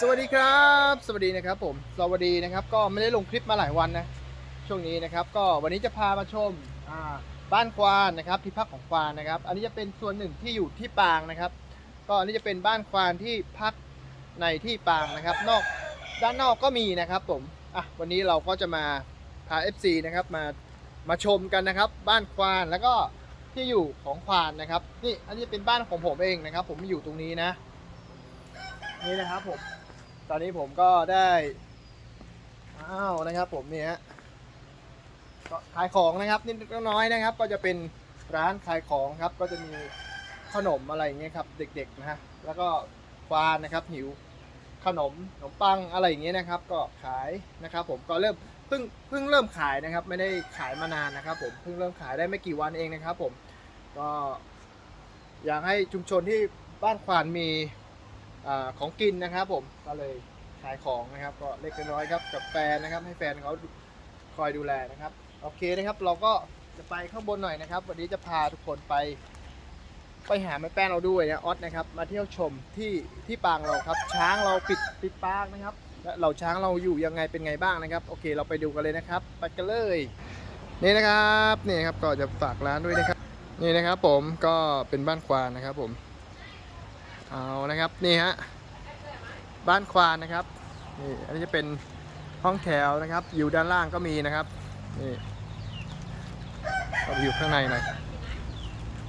สวัสดีครับ สวัสดีนะครับผมสวัสดีนะครับก็ไม่ได้ลงคลิปมาหลายวันนะช่วงนี้นะครับก็วันนี้จะพามาชมบ้านควานนะครับที่พักของควานนะครับ อันนี้จะเป็นส่วนหนึ่งที่อยู่ที่ปางนะครับ ก็อันนี้จะเป็นบ้านควานที่พักในที่ปางนะครับ นอกด้านนอกก็มีนะครับผมอะวันนี้เราก็จะมาพา FC นะครับมามาชมกันนะครับ บ้านควานแล้วก็ที่อยู่ของควานนะครับนี่อันนี้เป็นบ้านของผมเองนะครับ ผมอยู่ตรงนี้นะนี่นะครับผม ตอนนี้ผมก็ได้อ้าวนะครับ ผมเนี่ยก็ขายของนะครับนิดน้อยนะครับ ก็จะเป็นร้านขายของครับ ก็จะมีขนมอะไรอย่างเงี้ยครับ เด็กๆนะฮะแล้วก็ควานนะครับหิวขนมขนมปังอะไรอย่างเงี้ยนะครับ ก็ขายนะครับ ผมก็เริ่มเพิ่งเพิ่งเริ่มขายนะครับ ไม่ได้ขายมานานนะครับ ผมเพิ่งเริ่มขายได้ไม่กี่วันเองนะครับ ผมก็อยากให้ชุมชนที่บ้านควานมี อของกินนะครับผมก็เลยขายของนะครับ ก็เล็กน้อยครับกับแฟนนะครับ ให้แฟนเขาคอยดูแลนะครับ โอเคนะครับ เราก็จะไปข้างบนหน่อยนะครับ วันนี้จะพาทุกคนไปไปหาแม่แป้นเราด้วยนะออสนะครับ มาเที่ยวชมที่ที่ปางเราครับ ช้างเราปิดปิดปางนะครับและเราช้างเราอยู่ยังไงเป็นไงบ้างนะครับ โอเคเราไปดูกันเลยนะครับไปกันเลยนี่นะครับนี่ครับก็จะฝากร้านด้วยนะครับ นี่นะครับผมก็เป็นบ้านควานนะครับผม เอานะครับนี่ฮะบ้านควานนะครับนี่อันนี้จะเป็นห้องแถวนะครับ อยู่ด้านล่างก็มีนะครับนี่เราไปอยู่ข้างในหน่อย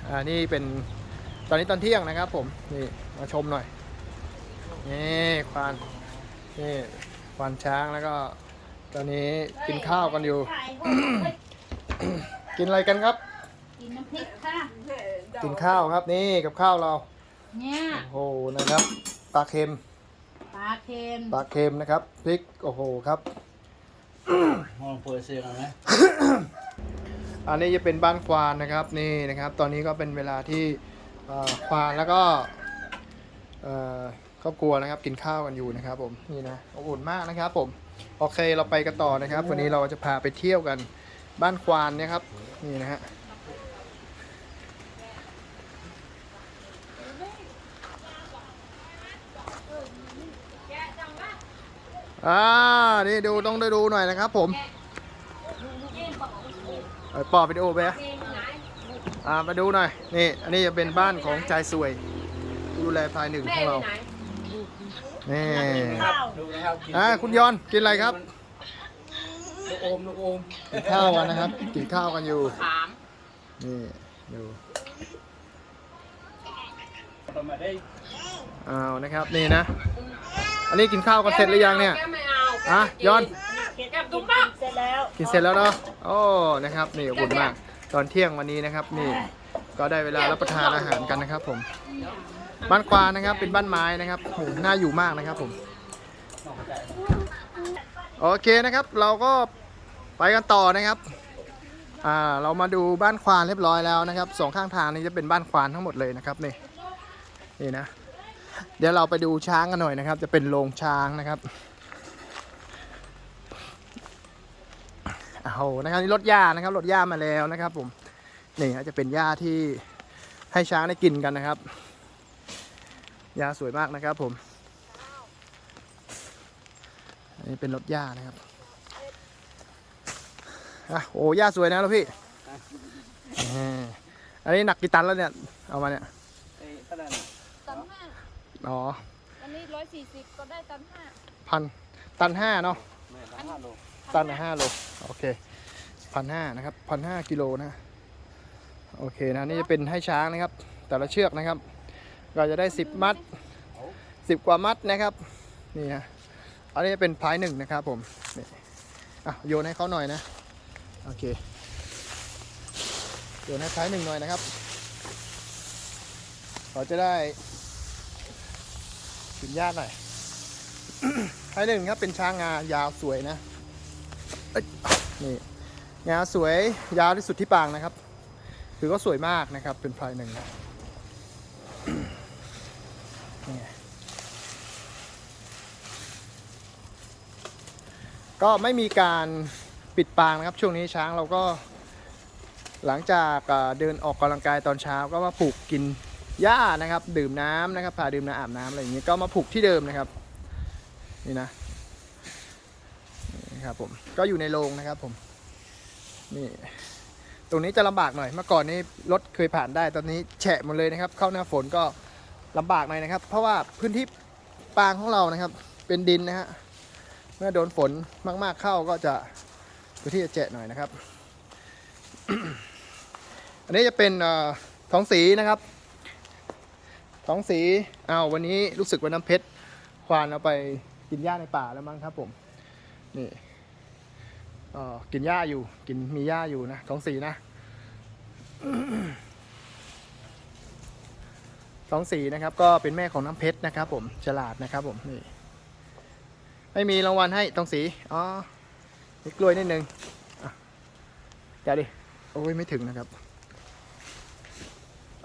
อ่านี่เป็นตอนนี้ตอนเที่ยงนะครับ ผมนี่มาชมหน่อยนี่ควานนี่ควานช้างแล้วก็ ตอนนี้กินข้าวกันอยู่ กินอะไรกันครับ กินน้ำพริกค่ะกินข้าวครับนี่กับข้าวเรา เนี่ย โอ้โหนะครับปลาเค็มปลาเค็มปลาเค็มนะครับพริกโอ้โหครับห้องเปิดเสียงไหมอันนี้จะเป็นบ้านควานนะครับนี่นะครับ ตอนนี้ก็เป็นเวลาที่เอ่อควานแล้วก็เอ่อครอบครัวนะครับกินข้าวกันอยู่นะครับ ผมนี่นะอบอุ่นมากนะครับ ผมโอเคเราไปกันต่อนะครับ วันนี้เราจะพาไปเที่ยวกันบ้านควานเนี่ยครับนี่นะฮะ อ่า นี่ดูต้องได้ดูหน่อยนะครับ ผมเออปอบวิดีโอไปอะอ่า มาดูหน่อย นี่ อันนี้จะเป็นบ้านของใจสวย ดูแลภายหนึ่งของเรา นี่ดูนะครับกินอ่าคุณยอนกินอะไรครับลูกอมลูกอมกินข้าวกันนะครับ กินข้าวกันอยู่ถามนี่ดูต่อมาได้อ้าวนะครับ นี่นะ อันนี้กินข้าวกันเสร็จหรือยังเนี่ยไม่เอาอะยอน แก้มตุ้มบ้าเสร็จแล้วกินเสร็จแล้วเนาะโอ้นะครับนี่อบอุ่นมาก ตอนเที่ยงวันนี้นะครับนี่ก็ได้เวลารับประทานอาหารกันนะครับ ผม บ้านควานนะครับ เป็นบ้านไม้นะครับโหน่าอยู่มากนะครับผมโอเคนะครับ เราก็ไปกันต่อนะครับอ่าเรามาดูบ้านควานเรียบร้อยแล้วนะครับสองข้างทางนี้จะเป็นบ้านควานทั้งหมดเลยนะครับนี่นี่นะ เดี๋ยวเราไปดูช้างกันหน่อยนะครับ จะเป็นโรงช้างนะครับโอ้โหนะครับนี่รถหญ้านะครับรถหญ้ามาแล้วนะครับ ผมนี่ฮะจะเป็นหญ้าที่ให้ช้างได้กินกันนะครับหญ้าสวยมากนะครับ ผมอันนี้เป็นรถหญ้านะครับอะโอ้หญ้าสวยนะแล้วพี่อ่าอันนี้หนักกี่ตันแล้วเนี่ยเอามาเนี่ย ไอ้ขนาด ตันห้า อ๋ออันนี้ร้อยสี่สิบก็ได้ตันห้าพันตันห้าเนาะแม่ละห้าโลตันละห้าโลโอเคพันห้านะครับพันห้ากิโลนะโอเคนะนี่จะเป็นให้ช้างนะครับ แต่ละเชือกนะครับก็จะได้สิบมัดสิบกว่ามัดนะครับนี่นะอันนี้เป็นพายหนึ่งนะครับผมนี่อะโยนให้เขาหน่อยนะโอเคโยนให้พายหนึ่งหน่อยนะครับเขาจะได้ กินหญ้าหน่อยพายหนึ่งครับเป็นช้างงายาวสวยนะนี่งาสวยยาวที่สุดที่ปางนะครับคือก็สวยมากนะครับ เป็นพลายหนึ่งนะก็ไม่มีการปิดปางนะครับ ช่วงนี้ช้างเราก็หลังจากเดินออกกำลังกายตอนเช้าก็มาผูกกิน หญ้านะครับ ดื่มน้ำนะครับพาดื่มน้ำอาบน้ำอะไรอย่างนี้ยก็มาผูกที่เดิมนะครับ นี่นะนี่ครับผมก็อยู่ในโรงนะครับผมนี่ตรงนี้จะลำบากหน่อยเมื่อก่อนนี้รถเคยผ่านได้ตอนนี้แฉะหมดเลยนะครับ เข้าหน้าฝนก็ลำบากหน่อยนะครับ เพราะว่าพื้นที่ปางของเรานะครับ เป็นดินนะฮะเมื่อโดนฝนมาก ๆเข้าก็จะพื้นที่จะแฉะหน่อยนะครับ อันนี้จะเป็นอท้องสีนะครับ ท้องสีอ้าววันนี้รู้สึกว่าน้ำเพชรควานเอาไปกินหญ้าในป่าแล้วมั้งครับผมนี่กินหญ้าอยู่กินมีหญ้าอยู่นะท้องสีนะท้องสีนะครับ ก็เป็นแม่ของน้ำเพชรนะครับ ผมฉลาดนะครับ ผมนี่ไม่มีรางวัลให้ท้องสีอ๋อมีกล้วยนิดนึงอะแกะดิโอ้ยไม่ถึงนะครับ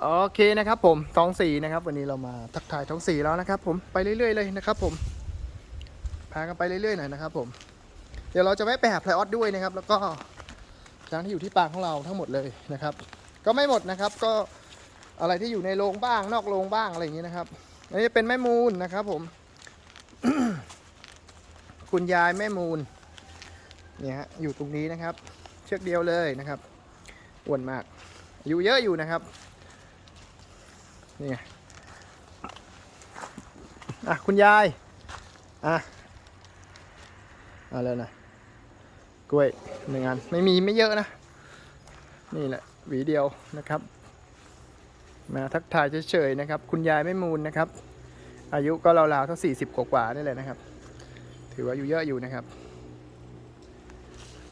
โอเคนะครับผมท้องสีนะครับวันนี้เรามาทักทายท้องสีแล้วนะครับ ผมไปเรื่อยๆเลยนะครับ ผมพากันไปเรื่อยๆหน่อยนะครับ ผม เดี๋ยวเราจะแวะไปหาไพลออสด้วยนะครับ แล้วก็ช้างที่อยู่ที่ปางของเราทั้งหมดเลยนะครับ ก็ไม่หมดนะครับ ก็อะไรที่อยู่ในโรงบ้างนอกโรงบ้างอะไรอย่างนี้นะครับอันนี้เป็นแม่มูลนะครับ ผม คุณยายแม่มูลเนี่ยฮะอยู่ตรงนี้นะครับ เชือกเดียวเลยนะครับอ้วนมากอายุเยอะอยู่นะครับ นี่ไงอะคุณยาย อะเอาแล้วนะกล้วยหนึ่งอันไม่มีไม่เยอะนะ นี่แหละหวีเดียวนะครับ มาทักทายเฉยๆนะครับ คุณยายไม่มูลนะครับ อายุก็ราวๆเท่าสี่สิบกว่าๆนี่แหละนะครับ ถือว่าอายู่เยอะอยู่นะครับ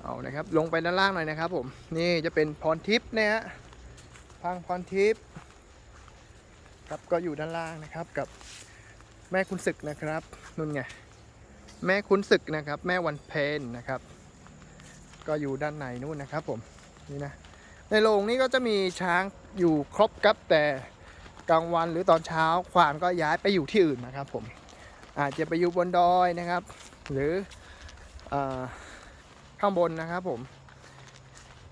เอานะครับ ลงไปด้านล่างหน่อยนะครับผม นี่จะเป็นพรทิพย์นะฮะพังพรทิพย์ ครับก็อยู่ด้านล่างนะครับกับแม่คุณศึกนะครับนุ่นไงแม่คุณศึกนะครับ แม่วันเพนนะครับ ก็อยู่ด้านในนู่นนะครับ ผมนี่นะในโรงนี้ก็จะมีช้างอยู่ครบครับแต่กลางวันหรือตอนเช้าควานก็ย้ายไปอยู่ที่อื่นนะครับ ผมอาจจะไปอยู่บนดอยนะครับ หรืออข้างบนนะครับ ผม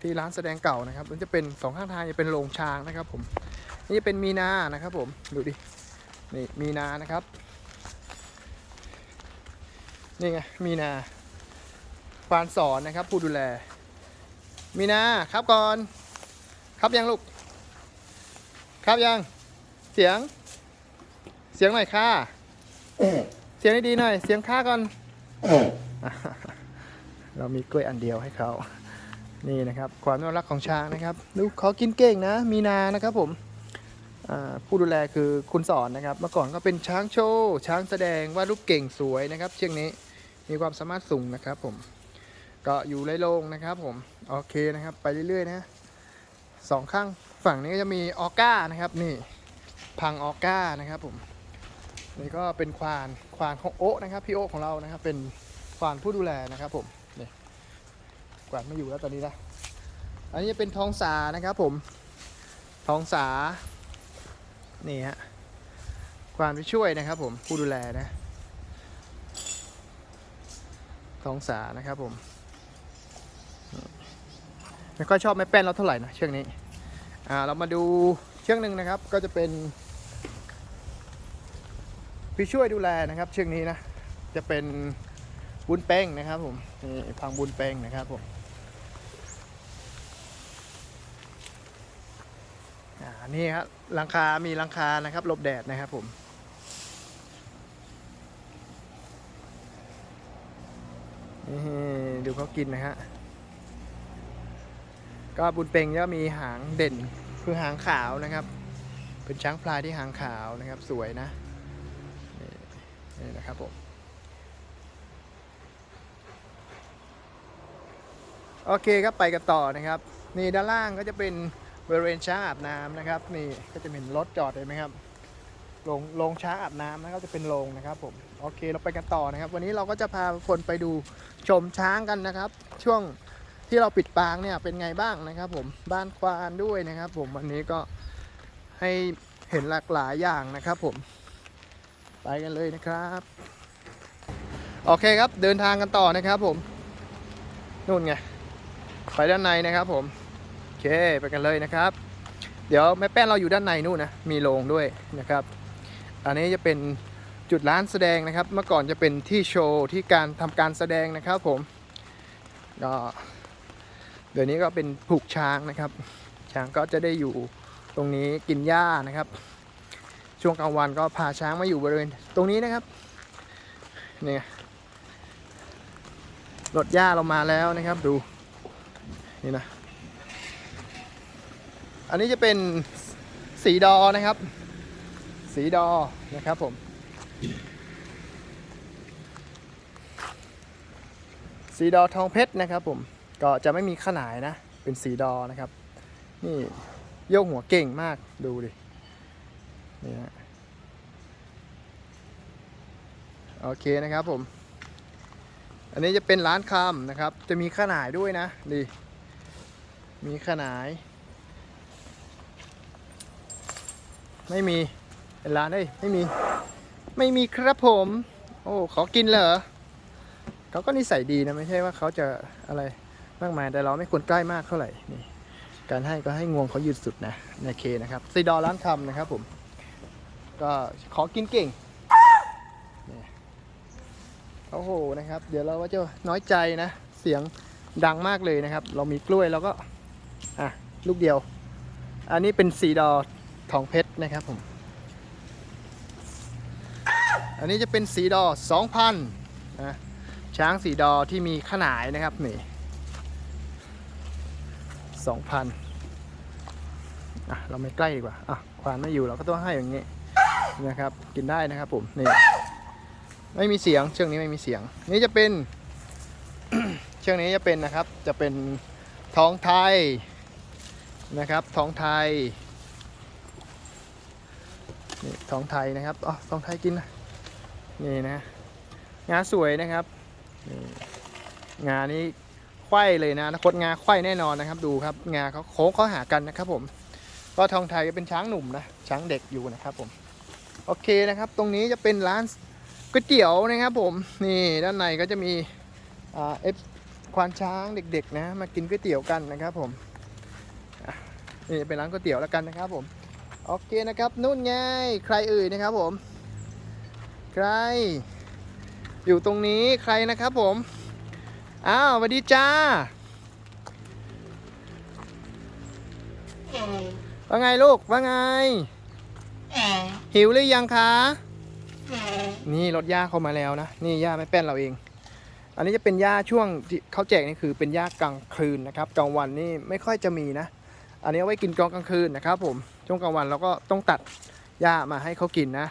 ที่ร้านแสดงเก่านะครับ มันจะเป็นสองข้างทางจะเป็นโรงช้างนะครับ ผม นี่เป็นมีนานะครับผมดูดินี่มีนานะครับ นี่ไงมีนาฟานสอนนะครับ ผู้ดูแล มีนาครับก่อน ครับยังลูก ครับยังเสียง เสียงหน่อยค่ะเสียงดีๆหน่อย เสียงค่าก่อนเรามีกล้วยอันเดียวให้เขานี่นะครับ ความน่ารักของช้างนะครับ ดูเขากินเก่งนะ มีนานะครับผม ผู้ดูแลคือคุณสอนนะครับ เมื่อก่อนก็เป็นช้างโชว์ช้างแสดงว่ารูปเก่งสวยนะครับ เชือกนี้มีความสามารถสูงนะครับผมก็อยู่ไรโลงนะครับผมโอเคนะครับ ไปเรื่อยๆนะสองข้างฝั่งนี้ก็จะมีออก้านะครับนี่พังออก้านะครับผมนี่ก็เป็นควานควานของโอ๊ะนะครับพี่โอ๊ะของเรานะครับ เป็นควานผู้ดูแลนะครับผมนี่ควานไม่อยู่แล้วตอนนี้นะอันนี้เป็นทองสานะครับผมทองสา นี่ฮะความไปช่วยนะครับผมผู้ดูแลนะทองสานะครับผมไม่ค่อยชอบแม่แป้นเราเท่าไหร่นะเชือกนี้อ่าเรามาดูเชือกหนึ่งนะครับ ก็จะเป็นพี่ช่วยดูแลนะครับ เชือกนี้นะจะเป็นบุญเป้งนะครับผมนี่พังบุญเป้งนะครับผม อ่านี่ครับหลังคา มีหลังคานะครับหลบแดดนะครับผม นี่ดูเขากินนะฮะ ก็บุญเปงก็มีหางเด่นคือหางขาวนะครับ เป็นช้างพลายที่หางขาวนะครับ สวยนะนี่นี่นะครับผมโอเคครับไปกันต่อนะครับ นี่ด้านล่างก็จะเป็น บริเวณช้างอาบน้ำนะครับ นี่ก็จะเห็นรถจอดเห็นไหมครับโรงโรงช้างอาบน้ำนะครับจะเป็นโรงนะครับผมโอเคเราไปกันต่อนะครับ วันนี้เราก็จะพาคนไปดูชมช้างกันนะครับ ช่วงที่เราปิดปางเนี่ยเป็นไงบ้างนะครับ ผมบ้านควานด้วยนะครับ ผมวันนี้ก็ให้เห็นหลากหลายอย่างนะครับผมไปกันเลยนะครับโอเคครับเดินทางกันต่อนะครับผมนู่นไงไปด้านในนะครับผม เคไปกันเลยนะครับ เดี๋ยวแม่แป้นเราอยู่ด้านในนู่นนะมีโรงด้วยนะครับ อันนี้จะเป็นจุดร้านแสดงนะครับ เมื่อก่อนจะเป็นที่โชว์ที่การทำการแสดงนะครับผมก็เดี๋ยวนี้ก็เป็นผูกช้างนะครับ ช้างก็จะได้อยู่ตรงนี้กินหญ้านะครับ ช่วงกลางวันก็พาช้างมาอยู่บริเวณตรงนี้นะครับเนี่ยรถหญ้าเรามาแล้วนะครับดูนี่นะ อันนี้จะเป็นสีดอนะครับ สีดอนะครับผมสีดอทองเพชรนะครับผมก็จะไม่มีขนายนะ เป็นสีดอนะครับ นี่โยกหัวเก่งมากดูดินี่ฮะโอเคนะครับผม อันนี้จะเป็นร้านคำนะครับ จะมีขนายด้วยนะดีมีขนาย ไม่มีเป็นร้านเอ้ยไม่มี ไม่มีครับผม โอ้ขอกินเหรอเขาก็นิสัยดีนะไม่ใช่ว่าเขาจะอะไรมากมายแต่เราไม่ควรใกล้มากเท่าไหร่นี่การให้ก็ให้งวงเขายืดสุดนะในเคนะครับซีดอร้านคำนะครับผม ก็ขอกินเก่งโอ้โหนะครับ เดี๋ยวเราก็จะน้อยใจนะเสียงดังมากเลยนะครับ เรามีกล้วยเราก็อะลูกเดียว อันนี้เป็นสีดอ ทองเพชรนะครับผม อันนี้จะเป็นสีดอ2,000นะช้างสีดอที่มีขนายนะครับนี่2,000อะเราไม่ใกล้ดีกว่าอะควานไม่อยู่เราก็ต้องให้อย่างนี้นะครับ กินได้นะครับผมนี่ไม่มีเสียงเชือกนี้ไม่มีเสียง นี่จะเป็นเชือกนี้จะเป็นนะครับ จะเป็นท้องไทยนะครับ ท้องไทย ทองไทยนะครับอ๋อทองไทยกินนะนี่นะงาสวยนะครับนี่งานี้ไขว้เลยนะนคตงาไขว้แน่นอนนะครับ ดูครับงาเขาโค้งเขาหากันนะครับผมก็ทองไทยเป็นช้างหนุ่มนะช้างเด็กอยู่นะครับผมโอเคนะครับ ตรงนี้จะเป็นร้านก๋วยเตี๋ยวนะครับผมนี่ด้านในก็จะมีเอฟควานช้างเด็กๆนะมากินก๋วยเตี๋ยวกันนะครับผมนี่เป็นร้านก๋วยเตี๋ยวแล้วกันนะครับผม โอเคนะครับนู่นไงใครเอ่ยนะครับผม ใคร อยู่ตรงนี้ใครนะครับผม อ้าวสวัสดีจ้าว่าไงลูกว่าไง หิวหรือยังคะนี่รถย่าเข้ามาแล้วนะ นี่ย่าไม่แป้นเราเอง อันนี้จะเป็นย่าช่วงที่เขาแจกนี่คือเป็นย่ากลางคืนนะครับกลางวันนี่ไม่ค่อยจะมีนะ อันนี้เอาไว้กินกลางกลางคืนนะครับผม ช่วงกลางวันเราก็ต้องตัดหญ้ามาให้เขากินนะ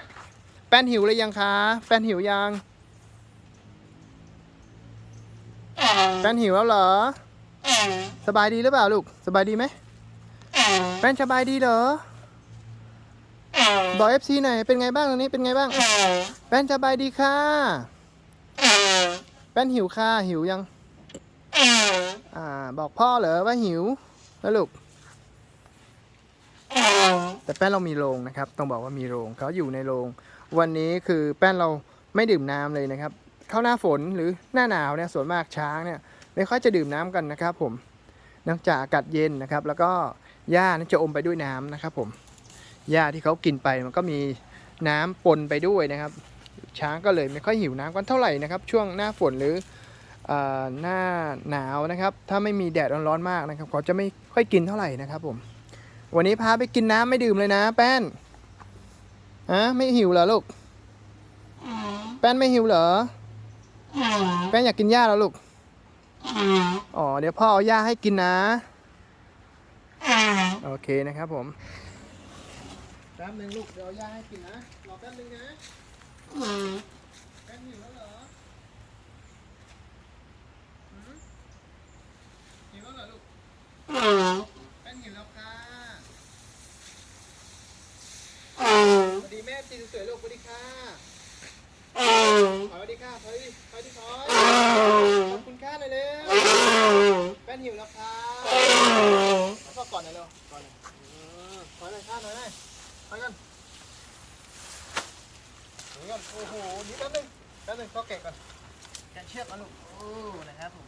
แป้นหิวหรือยังคะ แป้นหิวยัง แป้นหิวแล้วเหรอ สบายดีหรือเปล่าลูก สบายดีไหม แป้นสบายดีเหรอ บอกเอฟซีหน่อย เป็นไงบ้างตอนนี้ เป็นไงบ้าง แป้นสบายดีค่ะ แป้นหิวค่ะ หิวยัง อ่า บอกพ่อเหรอว่าหิวแล้วลูก แต่แป้นเรามีโรงนะครับ ต้องบอกว่ามีโรงเขาอยู่ในโรง วันนี้คือแป้นเราไม่ดื่มน้ำเลยนะครับ เข้าหน้าฝนหรือหน้าหนาวเนี่ยส่วนมากช้างเนี่ยไม่ค่อยจะดื่มน้ำกันนะครับ ผมนองจากอากาศเย็นนะครับ แล้วก็หญ้านี่จะอมไปด้วยน้ำนะครับ ผมหญ้าที่เขากินไปมันก็มีน้ำปนไปด้วยนะครับ ช้างก็เลยไม่ค่อยหิวน้ำกันเท่าไหร่นะครับ ช่วงหน้าฝนหรืออหน้าหนาวนะครับ ถ้าไม่มีแดดร้อนๆมากนะครับเขาจะไม่ค่อยกินเท่าไหร่นะครับผม วันนี้พาไปกินน้ำไม่ดื่มเลยนะ แป้นฮะไม่หิวเหรอลูก แป้นไม่หิวเหรอ แป้นอยากกินหญ้าแล้วลูก อ๋อ เดี๋ยวพ่อเอาหญ้าให้กินนะ โอเคนะครับผม แป๊บนึงลูก เดี๋ยวเอาหญ้าให้กินนะ รอแป๊บนึงนะ แป้นหิวแล้วเหรอหิวแล้วเหรอลูก แป้นหิวแล้วค่ะ สวัสดีแม่ตีสวยๆลูกสวัสดีค่ะสวัสดีค่ะสวัสดีสวัสดีถอยขอบคุณค่าหน่อยเร็วแป้นหิวแล้วค่ะแล้วก็ก่อนหน่อยเร็วก่อนหน่อยอืมถอยหน่อยค่ะถอยหน่อยถอยกันถอยกันโอ้โหนี่แป๊บนึงแป๊บนึงก็แกะก่อนแกะเชือกก่อนลูกโอ้นะครับผม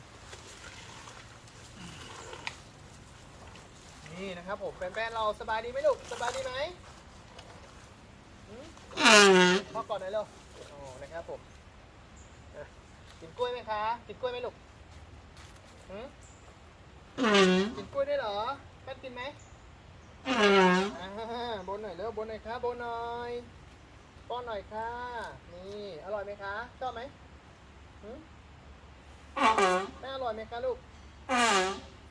นี่นะครับผมแฟนๆเราสบายดีไหมลูกสบายดีไหม พ่อก่อนหน่อยเร็วนะครับผมอะกินกล้วยไหมคะ กินกล้วยไหมลูกหืมกินกล้วยได้วยเหรอแป้นกินไหมอ่าบนหน่อยเร็วบนหน่อยค่ะบนหน่อยป้อนหน่อยค่ะ นี่อร่อยไหมคะ ชอบไหมหืมแป้นอร่อยไหมคะลูก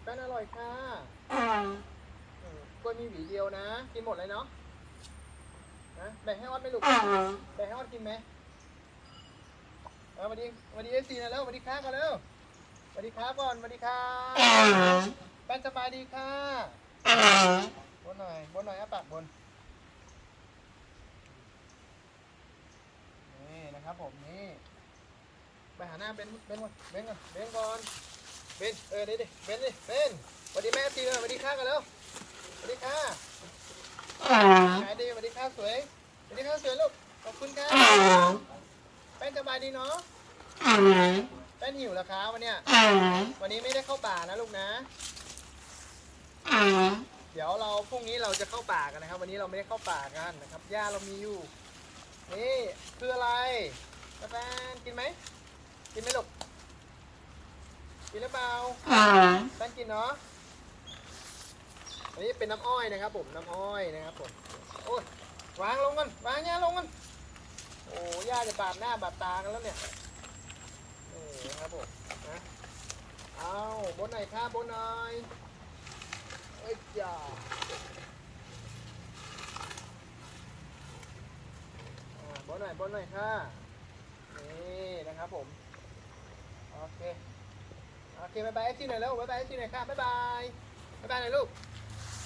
แป้นอร่อยค่ะอืมกล้วยมีหวีเดียวนะ กินหมดเลยเนาะ นะแบ่งให้ออดไหมลูก แบ่งให้ออดกินไหมเอาสวัสดีสวัสดีเอฟซีนะแล้วสวัสดีครับก่อนเร็วสวัสดีครับก่อนสวัสดีครับแป้นสบายดีค่ะบนหน่อยบนหน่อยอะปากบน นี่นะครับผมนี่ ไปหาหน้าเบนเบนก่อนเบนก่อนเบนก่อนเบนเออเดี๋ยวดิเบนดิเบนสวัสดีแม่ตีเลยสวัสดีค่ะกันแล้วสวัสดีค่ะ ขายดีสวัสดีค่ะสวยสวัสดีค่ะสวยลูก ขอบคุณค่ะแป้นสบายดีเนาะแป้นหิวเหรอคะวันเนี้ยวันนี้ไม่ได้เข้าป่านะลูกนะ เดี๋ยวเราพรุ่งนี้เราจะเข้าป่ากันนะครับ วันนี้เราไม่ได้เข้าป่ากันนะครับหญ้าเรามีอยู่ นี่คืออะไรกาแฟนกินไหม กินไหมลูก กินหรือเปล่าแฟนกินเนาะ อันนี้เป็นน้ำอ้อยนะครับผมน้ำอ้อยนะครับผมโอ้ยวางลงกันวางหญ้าลงกันโอ้หญ้าจะบาดหน้าบาดตากันแล้วเนี่ยนี่นะครับผมนะเอาบนหน่อยครับบนหน่อยเอ้ยจ้าบนหน่อยบนหน่อยค่ะนี่นะครับผมโอเคโอเคบายบายเอฟซีหน่อยแล้วบายบายเอฟซีหน่อยค่ะบายบายบายบายหน่อยลูก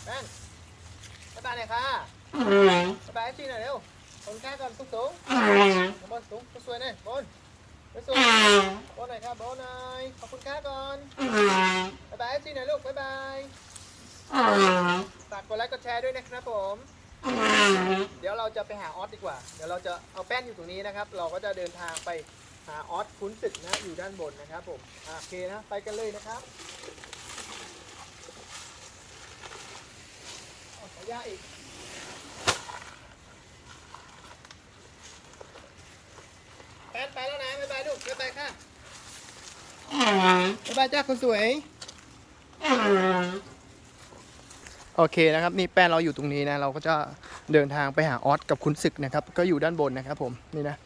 แป้นบายบายหน่อยค่ะบายบายเอฟซีหน่อยเร็วคนข้าก่อนสูงสูงบนสูงสวยๆหน่อยบนสวยๆบนหน่อยครับบนหน่อยขอบคุณค่าก่อนบายบายเอฟซีหน่อยลูกบายบายฝากกดไลค์กดแชร์ด้วยนะครับผมเดี๋ยวเราจะไปหาออสดีกว่า เดี๋ยวเราจะเอาแป้นอยู่ตรงนี้นะครับ เราก็จะเดินทางไปหาออสคุ้นศึกนะอยู่ด้านบนนะครับผม โอเคนะ ไปกันเลยนะครับเอาขอ ยาอีกแป้นไปแล้วนะบ๊ายบายลูกบ๊ายบายค่ะบ๊ายบายจ้าคนสวย โอเคนะครับ นี่แป้นเราอยู่ตรงนี้นะ เราก็จะเดินทางไปหาออสกับคุณศึกนะครับ ก็อยู่ด้านบนนะครับผมนี่นะ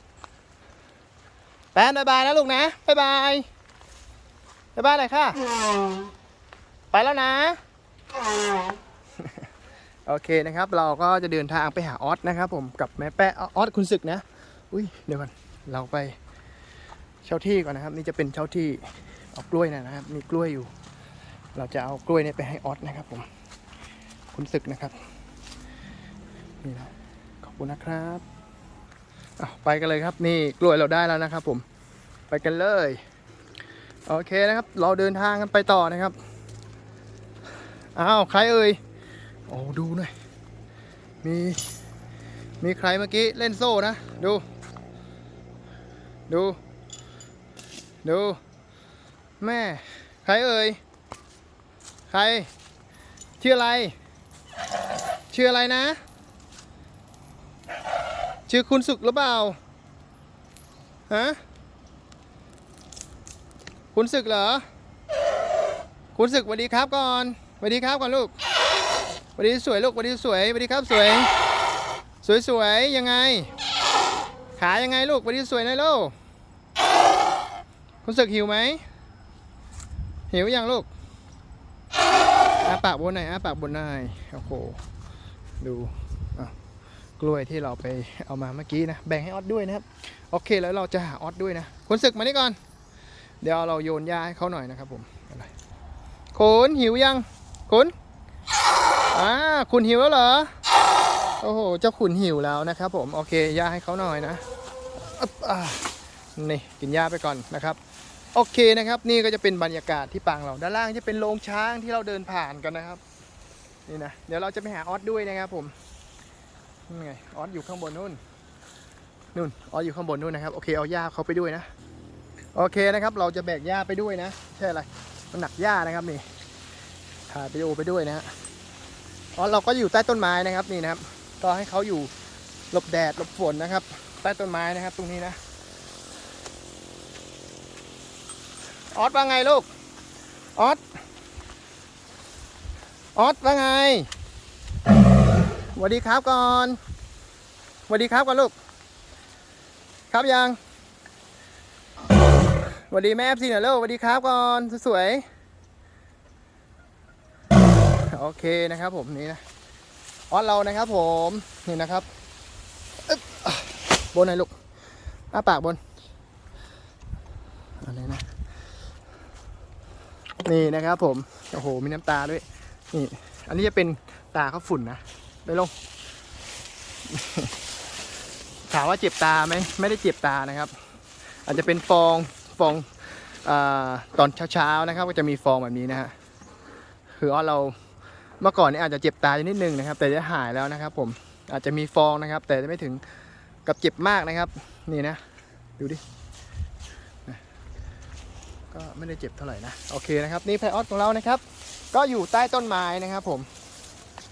แป้นบายบายนะลูกนะบายบายบายบายเลยค่ะ ไปแล้วนะ โอเคนะครับ เราก็จะเดินทางไปหาออสนะครับ ผมกับแม่แป้ออสคุณศึกนะ อุ้ยเดี๋ยวก่อนเราไปเช่าที่ก่อนนะครับ นี่จะเป็นเช่าที่เอากล้วยนะครับ มีกล้วยอยู่ เราจะเอากล้วยเนี่ยไปให้ออสนะครับ ผมคุณศึกนะครับนี่นะขอบคุณนะครับอะไปกันเลยครับนี่กล้วยเราได้แล้วนะครับ ผมไปกันเลยโอเคนะครับ เราเดินทางกันไปต่อนะครับอ้าวใครเอ่ย อ้ดูหน่อย มี มีใครเมื่อกี้เล่นโซ่นะ ดู ดู ดู แม่ ใครเอ่ย ใคร ชื่ออะไร ชื่ออะไรนะ ชื่อคุณสุขหรือเปล่า ฮะ คุณศึกเหรอ คุณศึกสวัสดีครับก่อนสวัสดีครับก่อนลูก วัสดีสวยลูกสวัสดีสวยสวัสดีครับสวย สวยสวยยังไง ขายังไงลูกสวัสดีสวยนะลูกคุณศึกหิวไหมหิวยังลูกอาปากบนหน่อยอาปากบนหน่อยโอ้โหดูกล้วยที่เราไปเอามาเมื่อกี้นะแบ่งให้ออสด้วยนะครับโอเคแล้วเราจะหาออสด้วยนะคุณศึกมานี่ก่อน เดี๋ยวเราโยนยาให้เขาหน่อยนะครับผมอะไรคุณหิวยังคุณ อ่าคุณหิวแล้วเหรอ โอ้โห เจ้าขุนหิวแล้วนะครับผม โอเคยาให้เขาหน่อยนะอับอ่านี่กินยาไปก่อนนะครับโอเคนะครับ นี่ก็จะเป็นบรรยากาศที่ปางเราด้านล่างจะเป็นโรงช้างที่เราเดินผ่านกันนะครับ นี่นะเดี๋ยวเราจะไปหาออสด้วยนะครับผมนี่ไงออสอยู่ข้างบนนู่นนู่นออสอยู่ข้างบนนู่นนะครับโอเคเอาหญ้าเขาไปด้วยนะโอเคนะครับ เราจะแบกหญ้าไปด้วยนะใช่อะไรมันหนักหญ้านะครับนี่ถ่ายวิดีโอไปด้วยนะฮะ อ๋อเราก็อยู่ใต้ต้นไม้นะครับนี่นะครับ ก็ให้เขาอยู่หลบแดดหลบฝนนะครับ ใต้ต้นไม้นะครับ ตรงนี้นะออสว่าไงลูกออสออสว่าไงสวัสดีครับก่อนสวัสดีครับก่อนลูก ครับยังสวัสดีแม่เอฟซีหน่อยลูกสวัสดีครับก่อนสวยๆ โอเคนะครับผมนี่นะออสเรานะครับผมนี่นะครับบบนหน่อยลูกอ้าปากบนอะไรนะนี่นะครับผมโอ้โหมีน้ำตาด้วยนี่อันนี้จะเป็นตาเขาฝุ่นนะไปลง ถามว่าเจ็บตาไหมไม่ได้เจ็บตานะครับ อาจจะเป็นฟองฟองอตอนเช้าๆนะครับ ก็จะมีฟองแบบนี้นะฮะคือออสเรา เมื่อก่อนนี่อาจจะเจ็บตานิดนึงนะครับ แต่จะหายแล้วนะครับ ผมอาจจะมีฟองนะครับ แต่จะไม่ถึงกับเจ็บมากนะครับ นี่นะ ดูดิก็ไม่ได้เจ็บเท่าไหร่นะโอเคนะครับ นี่ไพออสของเรานะครับ ก็อยู่ใต้ต้นไม้นะครับ ผม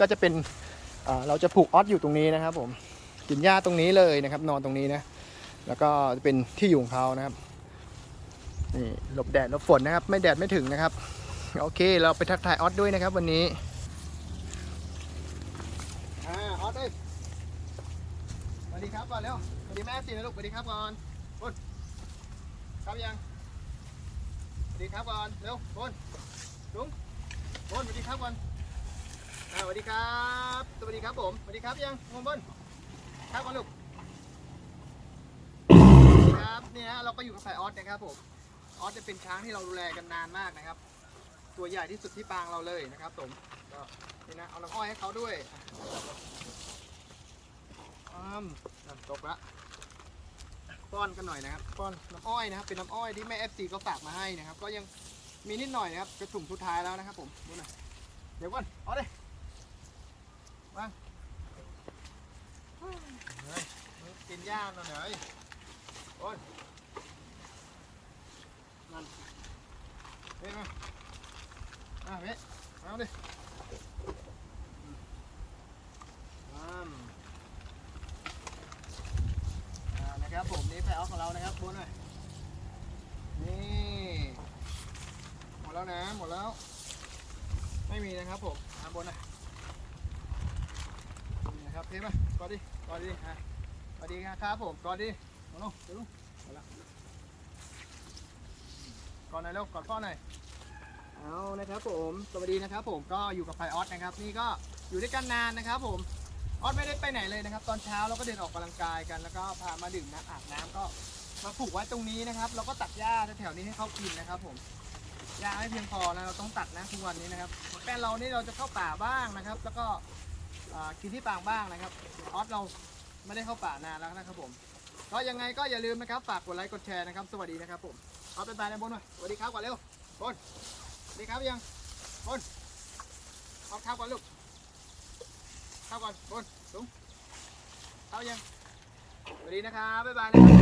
ก็จะเป็นเราจะผูกออสอยู่ตรงนี้นะครับ ผมกินหญ้าตรงนี้เลยนะครับ นอนตรงนี้นะแล้วก็จะเป็นที่อยู่ของเขานะครับนี่หลบแดดหลบฝนนะครับ ไม่แดดไม่ถึงนะครับ โอเค เราไปทักทายออสด้วยนะครับ วันนี้อ่าออสเอ้ยสวัส ดีครับก่อนเร็วสวัสดีแม่สินะลูกสวัสดีครับก่อนบนครับยังสวัสดีครับก่อนเร็วบนลุงบนสวัสดีครับก่อนอ่าสวัสดีครับ สวัสดีครับผมสวัสดีครับยังบนบนครับก่อนลูกสวัสดีครับนี่นะเราก็อยู่กับสายออสนะครับผมออสจะเป็นช้างที่เราดูแลกันนานมากนะครับ ตัวใหญ่ที่สุดที่ปางเราเลยนะครับผมก็นี่นะเอาน้ำอ้อยให้เขาด้วยามอะตกละป้อนกันหน่อยนะครับป้อนน้ำอ้อยนะครับ เป็นน้ำอ้อยที่แม่เอฟซีก็ฝากมาให้นะครับ ก็ยังมีนิดหน่อยนะครับจะถุงสุดท้ายแล้วนะครับ ผมดูหน่อยเดี๋ยวก่อนเอาเลยวางเฮ้ยกินหญ้าหน่อยเฮ้ยโอ้ยนั่นเฮ้ยมาอะเว้ยมาเอาดิอืม อ่านะครับผมนี่แพลออฟของเรานะครับบนหน่อยนี่หมด แล้วนะ หมดแล้ว ไม่มีนะครับผมอ่าบนน่อยนี่นะครับเทมาก่อนดิก่อนดิอะก่อนดีครับผมก่อนดิมาลงเดี๋ยวลงมาละก่อนหน่อยเร็วก่อนพ่อหน่อยเอานะครับผมสวัสดีนะครับผมก็อยู่กับไพออสนะครับ นี่ก็อยู่ด้วยกันนานนะครับ ผมออสไม่ได้ไปไหนเลยนะครับ ตอนเช้าเราก็เดินออกกำลังกายกัน แล้วก็พามาดื่มน้ำอาบน้ำก็มาผูกไว้ตรงนี้นะครับ เราก็ตัดหญ้าแถวๆนี้ให้เขากินนะครับ ผม หญ้าไม่เพียงพอนะเราต้องตัดนะทุกวันนี้นะครับแป้นเรานี่เราจะเข้าป่าบ้างนะครับ แล้วก็อ่ากินที่ปางบ้างนะครับออสเราไม่ได้เข้าป่านานแล้วนะครับผมก็ยังไงก็อย่าลืมนะครับฝากกดไลค์กดแชร์นะครับ สวัสดีนะครับผมเอาเป็นบายในบนหน่อยสวัสดีครับก่อนเร็วบนสวัสดีครับยังบนเอาข้าวก่อนลูกข้าวก่อนบนสูงเข้ายังสวัสดีนะครับบ๊ายบายนะครับ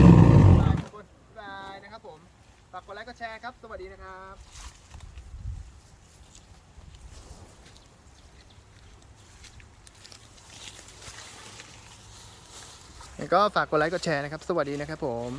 บ๊ายบายทุกคนบ๊ายบายนะครับผม ฝากกดไลค์กดแชร์ครับ สวัสดีนะครับแล้ก็ฝากกดไลค์กดแชร์นะครับ สวัสดีนะครับผม